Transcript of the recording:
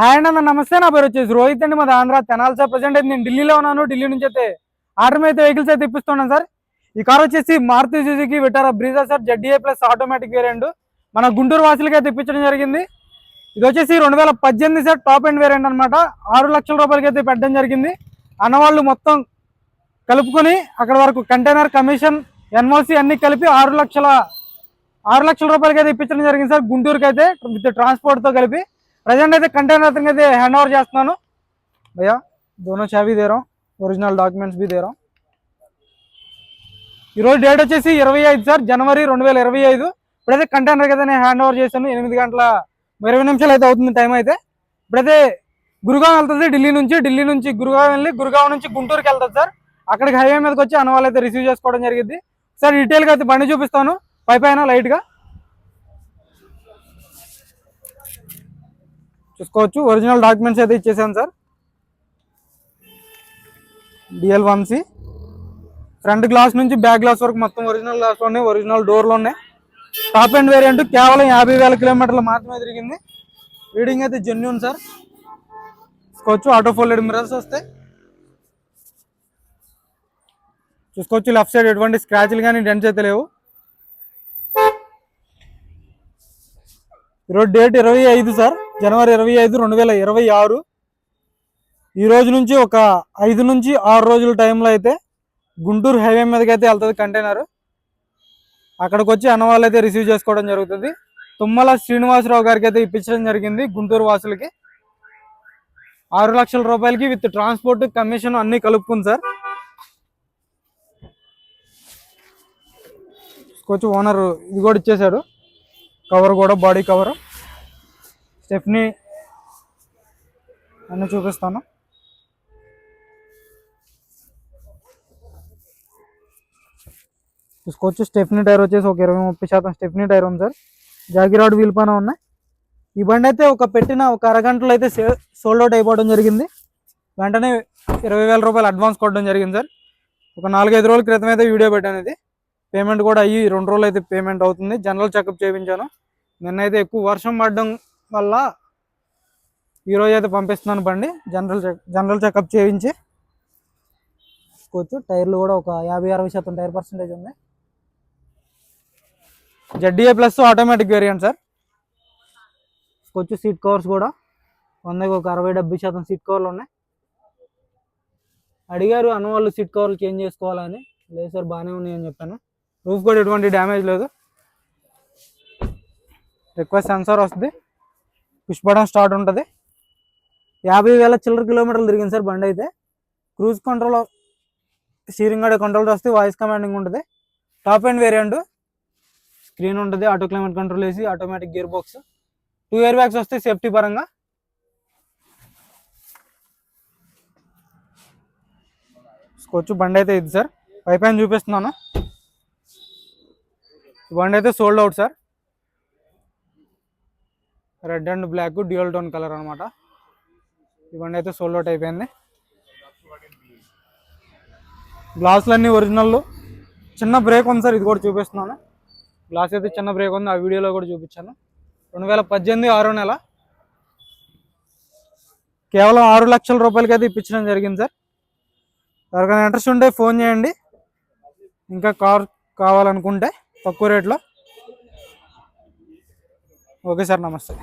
Hi అండి అన్న నమస్తే నా పేరు వచ్చేసి రోహిత్ అండి మాది ఆంధ్ర. తెనాలి సార్ ప్రజెంట్ అయితే నేను ఢిల్లీలో ఉన్నాను. ఢిల్లీ నుంచి అయితే ఆర్డర్ అయితే వెహికల్స్ అయితే ఇప్పిస్తున్నాను సార్. ఈ కార్ వచ్చేసి Maruti Suzuki Vitara Brezza sir ZDA plus automatic variant. మన గుంటూరు వాసులకి అయితే ఇప్పించడం జరిగింది. ఇది వచ్చేసి రెండు వేల పద్దెనిమిది సార్ టాప్ అండ్ వేరియంట్ అనమాట ఆరు లక్షల రూపాయలకి అయితే పెట్టడం జరిగింది. అన్నవాళ్ళు మొత్తం కలుపుకొని అక్కడ వరకు కంటైనర్ కమిషన్ ఎన్ఓసి అన్ని కలిపి ఆరు లక్షల ఆరు లక్షల రూపాయలకి అయితే ఇప్పించడం జరిగింది సార్. గుంటూరుకి అయితే విత్ ట్రాన్స్పోర్ట్తో కలిపి. ప్రజెంట్ అయితే కంటైనర్ అతనికి అయితే హ్యాండ్ ఓవర్ చేస్తున్నాను. భయ్యా దోనో చావీ దేరం ఒరిజినల్ డాక్యుమెంట్స్ బి దేరం ఈరోజు డేట్ వచ్చేసి ఇరవై ఐదు సార్ జనవరి రెండు వేల ఇరవై ఐదు. ఇప్పుడైతే కంటైనర్కి అయితే నేను హ్యాండ్ ఓవర్ చేశాను. ఎనిమిది గంటల ఇరవై నిమిషాలు అయితే అవుతుంది టైం అయితే. ఇప్పుడైతే గురుగావ్ వెళ్తుంది ఢిల్లీ నుంచి. ఢిల్లీ నుంచి గురుగావ్ వెళ్ళి గురుగావ్ నుంచి గుంటూరుకి వెళ్తుంది సార్. అక్కడికి హైవే మీదకి వచ్చి అన్న అయితే రిసీవ్ చేసుకోవడం జరిగింది. సార్ డీటెయిల్గా అయితే బండి చూపిస్తాను. పై పైన లైట్గా చూసుకోవచ్చు ఒరిజినల్ డాక్యుమెంట్స్ అయితే ఇచ్చేసాను sir. DL one C front glass నుంచి బ్యాక్ గ్లాస్ వరకు మొత్తం ఒరిజినల్ గ్లాస్లో ఉన్నాయి ఒరిజినల్ డోర్లు ఉన్నాయి టాప్ అండ్ వేరియంట్ కేవలం యాభై వేల కిలోమీటర్లు మాత్రమే తిరిగింది. రీడింగ్ అయితే జెన్యున్ సార్. చూసుకోవచ్చు. ఆటో ఫోల్డెడ్ మిరర్స్ వస్తాయి. చూసుకోవచ్చు. లెఫ్ట్ సైడ్ ఎటువంటి స్క్రాచ్లు కానీ డెంట్స్ అయితే లేవు. ఈరోజు డేట్ ఇరవై ఐదు సార్. జనవరి ఇరవై ఐదు రెండు వేల ఇరవై ఆరు. ఈ రోజు నుంచి ఒక ఐదు నుంచి ఆరు రోజుల టైంలో అయితే గుంటూరు హైవే మీదకి అయితే వెళ్తుంది కంటైనర్ అక్కడికి వచ్చి అన్నవాళ్ళు అయితే రిసీవ్ చేసుకోవడం జరుగుతుంది. తుమ్మల శ్రీనివాసరావు గారికి అయితే ఇప్పించడం జరిగింది గుంటూరు వాసులకి. ఆరు లక్షల రూపాయలకి విత్ ట్రాన్స్పోర్ట్ కమిషన్ అన్నీ కలుపుకుంది సార్. చూసుకోవచ్చు ఓనర్ ఇది కూడా ఇచ్చేశాడు. కవర్ కూడా బాడీ కవర్. స్టెఫ్నీ అన్నీ చూపిస్తాను. చూసుకోవచ్చు స్టెఫ్నీ టైర్ వచ్చేసి ఒక ఇరవై ముప్పై శాతం స్టెఫ్నీ టైర్ ఉంది సార్. జాగిరాడ్ వీల్ పైన ఉన్నాయి. ఈ బండి అయితే ఒక పెట్టిన ఒక అరగంటలో అయితే సోల్డ్ అవుట్ అయిపోవడం జరిగింది. వెంటనే ఇరవై వేల రూపాయలు అడ్వాన్స్ కొట్టడం జరిగింది సార్. ఒక నాలుగైదు రోజుల క్రితం అయితే వీడియో పెట్టాను ఇది. పేమెంట్ కూడా అయ్యి రెండు రోజులు అయితే పేమెంట్ అవుతుంది. జనరల్ చెకప్ చేయించాను. నిన్నైతే ఎక్కువ వర్షం పడడం వల్ల ఈరోజు అయితే పంపిస్తున్నాను బండి. జనరల్ చెక్ జనరల్ చెకప్ చేయించి తీసుకోవచ్చు టైర్లు కూడా ఒక యాభై అరవై శాతం టైర్ పర్సంటేజ్ ఉంది. ZDA plus automatic variant sir చూసుకోవచ్చు సీట్ కవర్స్ కూడా వందకి ఒక అరవై డెబ్బై శాతం సీట్ కవర్లు ఉన్నాయి. అడిగారు అన్న వాళ్ళు సీట్ కవర్లు చేంజ్ చేసుకోవాలని లేదు సార్ బాగానే ఉన్నాయి అని చెప్పాను. రూఫ్ కూడా ఎటువంటి డ్యామేజ్ లేదు. రిక్వెస్ట్ సెన్సార్ వస్తుంది. పుష్ బటన్ స్టార్ట్ ఉంటుంది. యాభై వేల చిల్లర కిలోమీటర్లు తిరిగింది సార్ బండి అయితే. క్రూజ్ కంట్రోల్ స్టీరింగ్ కూడా కంట్రోల్ వస్తే వాయిస్ కమాండింగ్ ఉంటుంది. టాప్ అండ్ వేరియంట్ స్క్రీన్ ఉంటుంది ఆటో క్లైమేట్ కంట్రోల్ వేసి automatic gear box two air bags safety safety పరంగా. చూసుకోవచ్చు బండి అయితే ఇది సార్. పై పైన చూపిస్తున్నాను. బండి అయితే sold out sir. Red and black dual tone colour అనమాట ఇవన్నీ అయితే సోల్డ్ అవుట్ అయిపోయింది. గ్లాసులన్నీ ఒరిజినల్ చిన్న బ్రేక్ ఉంది సార్ ఇది కూడా చూపిస్తున్నాను. గ్లాస్ అయితే చిన్న బ్రేక్ ఉంది ఆ వీడియోలో కూడా చూపించాను. రెండు వేల పద్దెనిమిది ఆరో నెల. కేవలం ఆరు లక్షల రూపాయలకి అయితే ఇప్పించడం జరిగింది సార్. ఎవరికైనా ఇంట్రెస్ట్ ఉంటే ఫోన్ చేయండి. ఇంకా కార్ కావాలనుకుంటే తక్కువ రేట్లో ఓకే సార్ నమస్తే.